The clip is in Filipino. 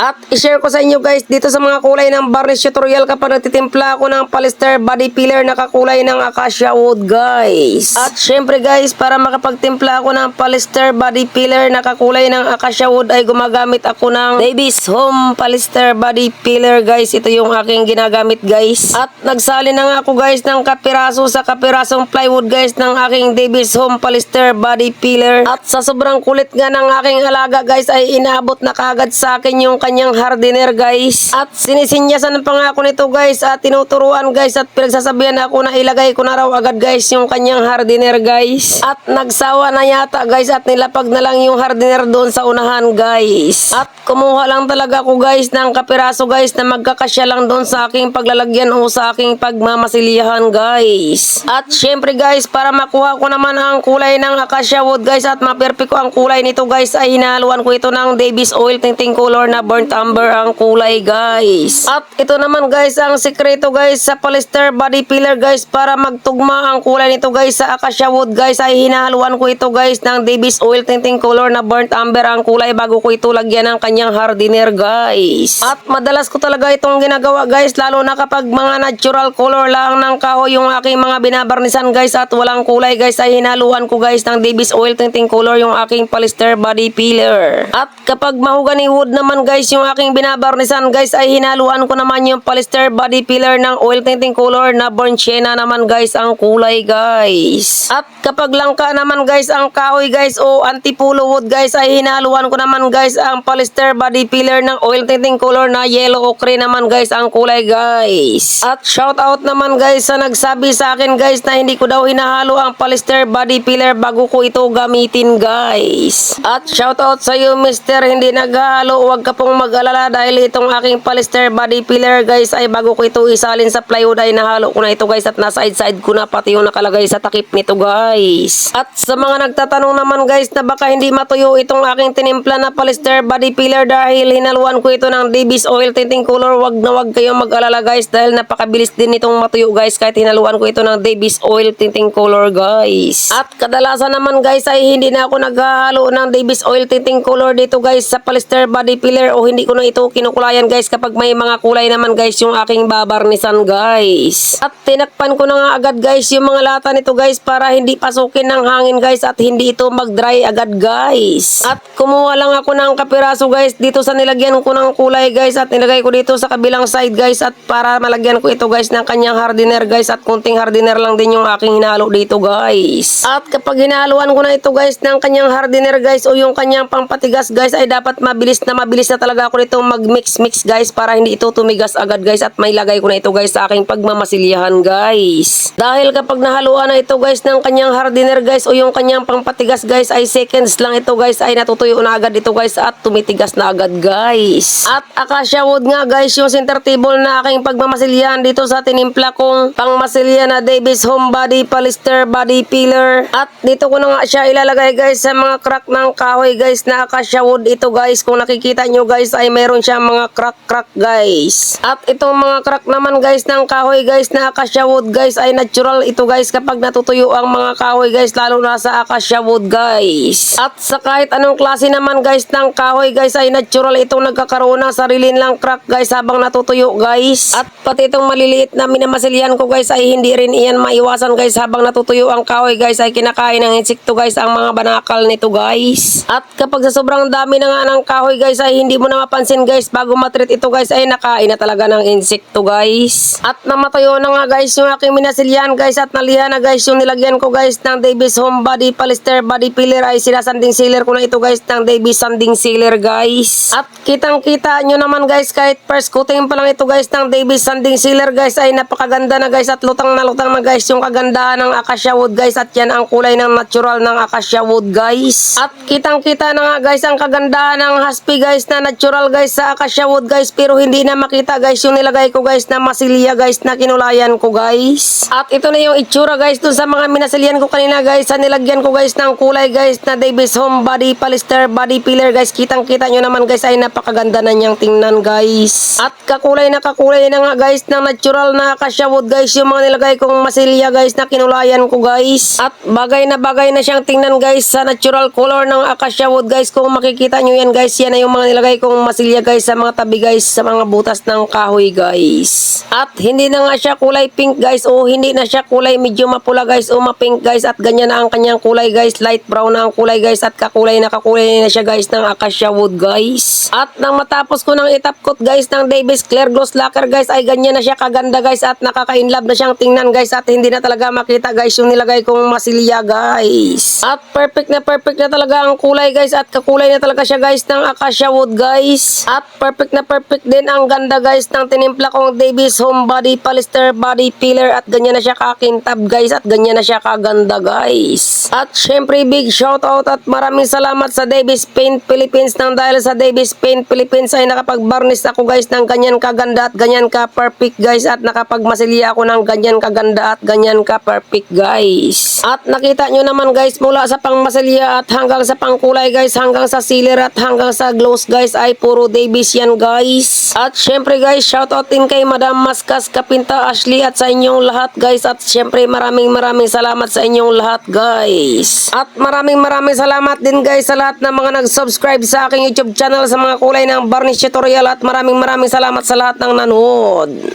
At i-share ko sa inyo guys dito sa mga kulay ng varnish tutorial kapag nagtitimpla ako ng polyester body filler na kakulay ng acacia wood guys. At syempre guys para makapagtimpla ako ng polyester body filler na kakulay ng acacia wood ay gumagamit ako ng Davis Home Polyester Body Filler guys. Ito yung aking ginagamit guys. At nagsali na nga ako guys ng kapiraso sa kapirasong plywood guys ng aking Davis Home Polyester Body Filler. At sa sobrang kulit nga ng aking alaga guys ay inaabot na kagad sa akin yung kanyang hardener guys. At sinisinyasan pa nga ako nito guys at tinuturuan guys at pinagsasabihan ako na ilagay ko na raw agad guys yung kanyang hardener guys. At nagsawa na yata guys at nilapag na lang yung hardener doon sa unahan guys. At kumuha lang talaga ako guys ng kapiraso guys na magkakasya lang doon sa aking paglalagyan o sa aking pagmamasilihan guys. At syempre guys para makuha ko naman ang kulay ng acacia wood guys at maperfect ko ang kulay nito guys ay hinahaluan ko ito ng Davis oil tinting color na burnt umber ang kulay guys. At ito naman guys ang sekreto guys sa polyester body filler guys para magtugma ang kulay nito guys sa acacia wood guys ay hinahaluan ko ito guys ng Davis oil tinting color na burnt umber ang kulay bago ko ito lagyan ng kanyang hardener guys. At madalas ko talaga itong ginagawa guys lalo na kapag mga natural color lang ng kahoy yung aking mga binabarnisan guys at walang kulay guys ay hinaluan ko guys ng Davis oil tinting color yung aking polyester body filler. At kapag mahogany wood naman guys yung aking binabarnisan guys ay hinaluan ko naman yung polyester body filler ng oil tinting color na burnt sienna naman guys ang kulay guys. At kapag langka naman guys ang kahoy guys o antipulo wood guys ay hinaluan ko naman guys ang polyester body filler ng oil tinting color na yellow ochre naman guys ang kulay guys. At shout out naman guys sa nagsabi sa akin guys na hindi ko daw hinahalo ang polyester body filler bago ko ito gamitin guys. At shout out sa iyo mister hindi naghahalo huwag ka pong mag-alala dahil itong aking polyester body filler guys ay bago ko ito isalin sa plywood ay nahalo ko na ito guys at nasa side side ko na pati yung nakalagay sa takip nito guys. At sa mga nagtatanong naman guys na baka hindi matuyo itong aking tinimpla na polyester body filler dahil hinaluan ko ito ng Davis oil tinting color wag na wag kayong mag-alala guys dahil napakabilis din itong matuyo guys kahit hinaluan ko ito ng Davis oil tinting color guys. At kadalasan naman guys ay hindi na ako naghahalo ng Davis oil tinting color dito guys sa polyester body filler o hindi ko na ito kinukulayan guys kapag may mga kulay naman guys yung aking babarnisan guys. At tinakpan ko na nga agad guys yung mga lata nito guys para hindi pasukin ng hangin guys at hindi ito mag-dry agad guys. At kumuha lang ako ng kapiraso guys dito sa nilagyan ko ng kulay guys at nilagay ko dito sa kabilang side guys at para malagyan ko ito guys ng kanyang hardener guys at kunting hardener lang din yung aking hinalo dito guys. At kapag hinaluan ko na ito guys ng kanyang hardener guys o yung kanyang pangpatigas guys ay dapat mabilis na mabilis na talaga ako nito mag-mix mix guys para hindi ito tumigas agad guys at may lagay ko na ito guys sa aking pagmamasilihan guys. Dahil kapag nahaluan na ito guys ng kanyang hardener guys o yung kanyang pangpatigas guys ay seconds lang ito guys ay natutuyo na agad ito guys at tumitigas na agad guys. At acacia wood nga guys yung center table na aking pagmamasilihan dito sa tinimpla kong pangmasilya na Davis Home Body Polyester Body Filler. At dito ko na nga siya ilalagay guys sa mga crack ng kahoy guys na acacia wood ito guys. Kung nakikita nyo guys ay meron siya mga crack crack guys. At itong mga crack naman guys ng kahoy guys na acacia wood guys ay natural ito guys kapag natutuyo ang mga kahoy guys lalo na sa acacia wood guys. At sa kahit anong klase naman guys ng kahoy guys ay natural itong nagkakaroon ng sarili lang crack guys habang natutuyo guys. At pati itong maliliit na minamasilyan ko guys ay hindi rin iyan maiwasan guys habang natutuyo ang kahoy guys ay kinakain ng insekto guys ang mga banakal nito guys. At kapag sa sobrang dami na nga ng kahoy guys ay hindi mo na mapansin guys bago matreat ito guys ay nakain na talaga ng insekto guys. At namatayo na nga guys yung aking minasilyan guys at nalihan na guys yung nilagyan ko guys ng Davis Home Body Polyester Body Filler ay sinasanding sealer ko na ito guys ng Davis Sanding Sealer guys. At kitang kita nyo naman guys kahit first coating pa lang ito guys ng Davis Sanding Sealer guys ay napakaganda na guys at lutang na lutang na guys yung kagandahan ng acacia wood guys at yan ang kulay ng natural ng acacia wood guys. At kitang kita na nga guys ang kagandahan ng haspi guys na natural guys sa acacia wood guys pero hindi na makita guys yung nilagay ko guys na masilya guys na kinulayan ko guys. At ito na yung itsura guys dun sa mga minasilyan ko kanina guys, sa nilagyan ko guys ng kulay guys na Davis Home Body Polyester Body Filler guys. Kitang kita nyo naman guys ay napakaganda na niyang tingnan guys. At kakulay na kakulay na nga guys ng natural na acacia wood guys. Yung mga nilagay kong masilya guys na kinulayan ko guys. At bagay na bagay na siyang tingnan guys sa natural color ng acacia wood guys. Kung makikita nyo yan guys, yan na yung mga nilagay kong masilya guys sa mga tabi guys sa mga butas ng kahoy guys. At hindi na nga siya kulay pink guys o hindi na siya kulay medyo mapula guys o mapink guys at ganyan na ang kanyang kulay guys. Light brown na ang kulay guys at kakulay na kakulay na siya guys ng acacia wood guys. At nang matapos ko ng itapkot guys ng Davis Clear Gloss Lacquer guys ay ganyan na siya kaganda guys at nakaka-inlove na siyang tingnan guys at hindi na talaga makita guys yung nilagay kong masilya guys. At perfect na perfect na talaga ang kulay guys at kakulay na talaga siya guys ng acacia wood guys. At perfect na perfect din ang ganda guys ng tinimpla kong Davis Home Body Polyester Body Filler at ganyan na siya kakintab guys at ganyan na siya kaganda guys. At syempre big shout out at maraming salamat sa Davis Paint Philippines nang dahil sa Davis Paint Philippines ay nakapag-varnish ako guys ng ganyan kaganda at ganyan ka perfect guys at nakapagmasilya ako ng ganyan kaganda at ganyan ka perfect guys. At nakita nyo naman guys mula sa pangmasilya at hanggang sa pangkulay guys hanggang sa sealer at hanggang sa gloss guys ay puro Davis yan guys. At syempre guys shout out din kay Madam Maskas Kapinta Ashley at sa inyong lahat guys at syempre maraming maraming salamat sa inyong lahat guys. At maraming maraming salamat din guys sa lahat ng mga nag-subscribe sa aking YouTube channel sa mga kulay ng varnish tutorial at maraming maraming salamat sa lahat ng nanood.